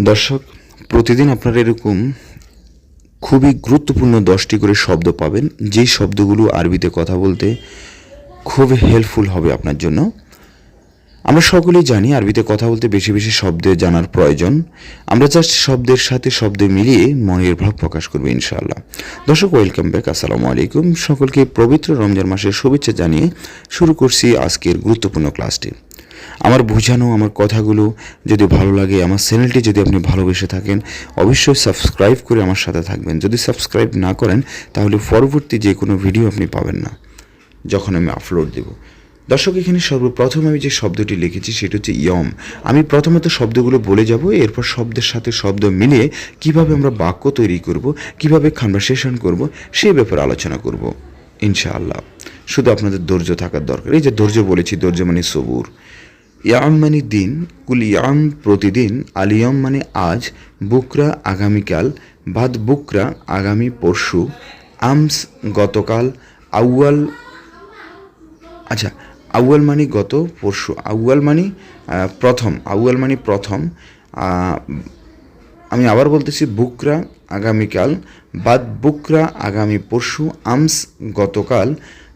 দর্শক, প্রতিদিন আপনারা এরকম খুবই গুরুত্বপূর্ণ দশটি করে শব্দ পাবেন। যেই শব্দগুলো আরবিতে কথা বলতে খুব হেল্পফুল হবে আপনার জন্য। আমরা সকলেই জানি আরবিতে কথা বলতে বেশি বেশি শব্দে জানার প্রয়োজন। আমরা জাস্ট শব্দের সাথে শব্দ মিলিয়ে মনের ভাব প্রকাশ করব ইনশাআল্লাহ। দর্শক ওয়েলকাম ব্যাক আসসালামু আলাইকুম। সকলকে পবিত্র রমজান মাসের শুভেচ্ছা জানিয়ে শুরু করছি আজকের গুরুত্বপূর্ণ ক্লাসটি আমার বোঝানো, আমার কথাগুলো যদি ভালো লাগে, আমার চ্যানেলটি যদি আপনি ভালোবেসে থাকেন, অবশ্যই সাবস্ক্রাইব করে আমার সাথে থাকবেন। যদি সাবস্ক্রাইব না করেন, তাহলে পরবর্তী যে কোনো ভিডিও আপনি পাবেন না, যখন আমি আপলোড দেব। দর্শক, এখানে সর্বপ্রথম আমি যে শব্দটি লিখেছি, সেটা হচ্ছে ইয়ম। আমি প্রথমত শব্দগুলো বলে যাব, এরপর শব্দের সাথে শব্দ মিলিয়ে কীভাবে আমরা বাক্য তৈরি করব, কীভাবে কনভারসেশন করব সেই ব্যাপারে আলোচনা করব, ইনশাআল্লাহ। শুধু আপনাদের ধৈর্য থাকার দরকার। এই যে ধৈর্য বলেছি, ধৈর্য মানে সবুর। ইয়াম মানে দিন, কুল ইয়াম প্রতিদিন আলিয়ম মানে আজ, বুকরা আগামীকাল বাদ বুকরা আগামী পরশু, আমস গতকাল, আউয়াল আচ্ছা আউয়াল মানে গত পরশু, আউয়াল মানে প্রথম, আউয়াল মানে প্রথম আমি আবার বলতেছি বুকরা আগামীকাল বাদ বুকরা আগামী পরশু, আমস গতকাল,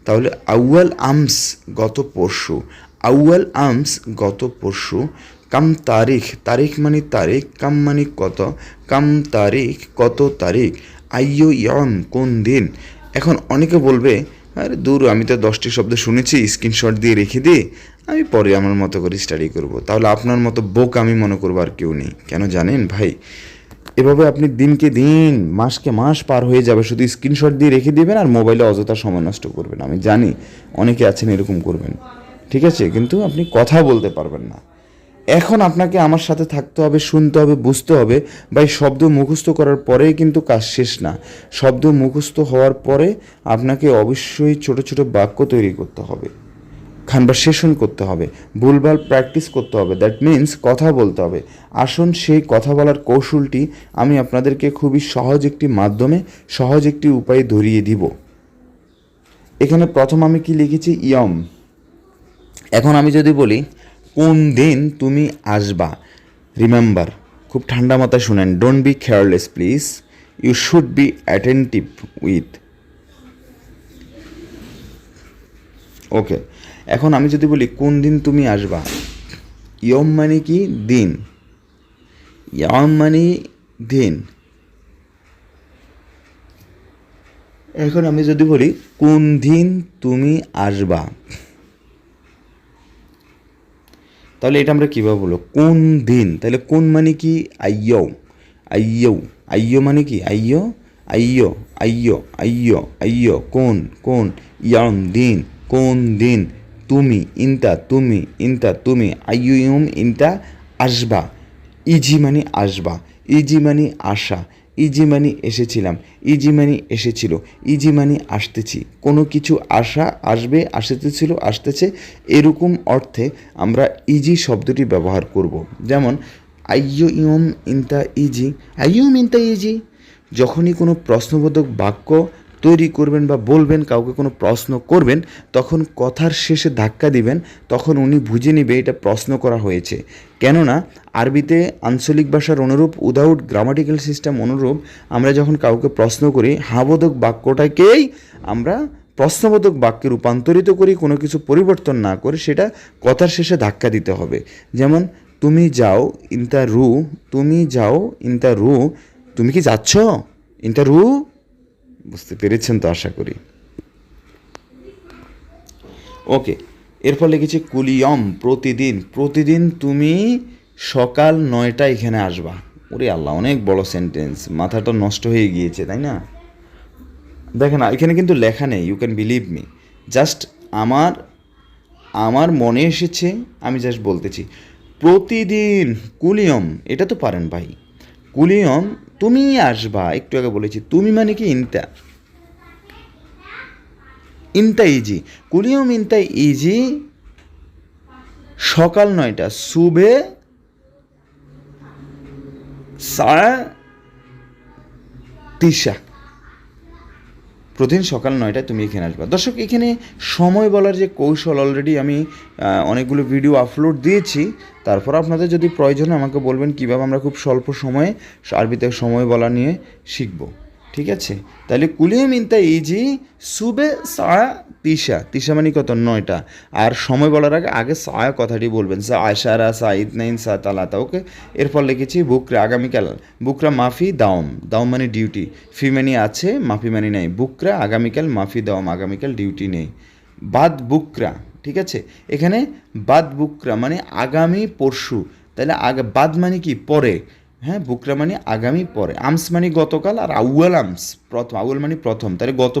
তাহলে আউয়াল আমস গত পরশু আউয়াল আমস গত পরশু। কাম তারিখ তারিখ মানে তারিখ, কাম মানে কত, কাম তারিখ কত তারিখ, আইয়ো ইয়ম, কোন দিন? এখন অনেকে বলবে, আরে দূর, আমি তো দশটি শব্দ শুনেছি, স্ক্রিনশট দিয়ে রেখে দিই, আমি পরে আমার মতো করে স্টাডি করব। তাহলে আপনার মতো বোক আমি মনে করব আর কেউ নেই। কেন জানেন ভাই? এভাবে আপনি দিনকে দিন, মাসকে মাস পার হয়ে যাবে, শুধু স্ক্রিনশট দিয়ে রেখে দেবেন আর মোবাইলে অযথা সময় নষ্ট করবেন। আমি জানি, অনেকে আছেন এরকম করবেন। ঠিক আছে? কিন্তু আপনি কথা বলতে পারবেন না। এখন আপনাকে আমার সাথে থাকতে হবে, শুনতে হবে, বুঝতে হবে। বা এই শব্দ মুখস্থ করার পরেই কিন্তু কাজ শেষ না। শব্দ মুখস্থ হওয়ার পরে আপনাকে অবশ্যই ছোট ছোট বাক্য তৈরি করতে হবে। কনভারসেশন করতে হবে। ভুলভাল প্র্যাকটিস করতে হবে। দ্যাট মিন্স কথা বলতে হবে। আসুন সেই কথা বলার কৌশলটি আমি আপনাদেরকে খুবই সহজ একটি মাধ্যমে, সহজ একটি উপায়ে ধরিয়ে দিব। এখানে প্রথম আমি কি লিখেছি? ইয়ম। এখন আমি যদি বলি, কোন দিন তুমি আসবা? রিমেম্বার খুব ঠান্ডা মাথায় শুনেন don't be careless please you should be attentive with okay এখন আমি যদি বলি, কোন দিন তুমি আসবা? ইয়ম মানে কি? দিন। ইয়ম মানে দিন। এখন আমি যদি বলি, কোন দিন তুমি আসবা? তাহলে এটা আমরা কীভাবে বলব? কোন দিন? তাহলে কোন মানে কি? আইয়ো। আইয়ো। আইয়ো মানে কি? আইয়ো? আইয়ো। আইয়ো। আইয়ো। আইয়ো। কোন? কোন? ইয়ম দিন। কোন দিন? তুমি, ইনতা তুমি ইনতা, তুমি। আইয়ো ইয়ম ইনতা আসবা ইজি মানে আসবা ইজি মানে আসা ইজি মানি এসেছিলাম ইজি মানি এসেছিল ইজি মানি আসতেছি। কোনো কিছু আসা আসবে, আসতেছিল, আসতেছে, এরকম অর্থে আমরা ইজি শব্দটি ব্যবহার করব। যেমন, আইয়ো ইয়ম ইনতা ইজি, আইয়ুম ইনতা ইজি, যখনই কোনো প্রশ্নবোধক বাক্য তৈরি করবেন বা বলবেন, কাউকে কোনো প্রশ্ন করবেন, তখন কথার শেষে ধাক্কা দিবেন, তখন উনি বুঝে নেবে এটা প্রশ্ন করা হয়েছে। কেননা, আরবিতে আঞ্চলিক ভাষার অনুরূপ, উদাউট গ্রামাটিক্যাল সিস্টেম অনুরূপ, আমরা যখন কাউকে প্রশ্ন করি, হাবোধক বাক্যটাকেই আমরা প্রশ্নবোধক বাক্যে রূপান্তরিত করি, কোনো কিছু পরিবর্তন না করে সেটা কথার শেষে ধাক্কা দিতে হবে। যেমন, তুমি যাও ইনতা রু, তুমি যাও ইনতা রু, তুমি কি যাচ্ছ? ইনতা রু? বুঝতে পেরেছেন তো আশা করি। ওকে, এরপর লিখেছি, কুলিয়ম প্রতিদিন প্রতিদিন তুমি সকাল নয়টা এখানে আসবা। ওরে আল্লাহ, অনেক বড় সেন্টেন্স মাথাটা নষ্ট হয়ে গিয়েছে, তাই না? দেখেন, এখানে কিন্তু লেখা নেই you can believe me just আমার আমার মনে এসেছে, আমি জাস্ট বলতেছি। প্রতিদিন, কুলিয়ম, এটা তো পারেন ভাই। কুলিয়ম, তুমি আসবা, একটু আগে বলেছি, তুমি মানে কি ইনতা? ইনতা ইজি, কুলিয়ম ইনতা ইজি সকাল নয়টা, সুবে সাড়ে তিসা প্রতিদিন সকাল নয়টায় তুমি এখানে আসবা। দর্শক, এখানে সময় বলার যে কৌশল অলরেডি আমি অনেকগুলো ভিডিও আপলোড দিয়েছি। তারপর আপনাদের যদি প্রয়োজন আমাকে বলবেন কীভাবে আমরা খুব স্বল্প সময়ে, আরবিতে সময় বলা নিয়ে শিখব। ঠিক আছে? তাহলে কুলিয়ে মিনতা ইজি, সুবে সা তিসা তিসা মানে কত? নয়টা। আর সময় বলার আগে আগে সায়া কথাটি বলবেন। সা আশারা সা ইতনাইন সা তালাতা। ওকে? এরপর লিখেছি বুকরা। আগামীকাল বুকরা মাফি দাওম। দাওম মানে ডিউটি। ফি মানে আছে মাফি মানে নেই। বুকরা, আগামীকাল মাফি দাওম। আগামীকাল ডিউটি নেই। বাদ বুকরা। ঠিক আছে? এখানে বাদ বুকরা মানে আগামী পরশু। তাহলে আগে বাদ মানে কি? পরে। হ্যাঁ বুকরা মানে আগামী পরে। আমস মানে গতকাল আর আউয়াল আমস প্রথম, আউয়াল মানে প্রথম, তাহলে গত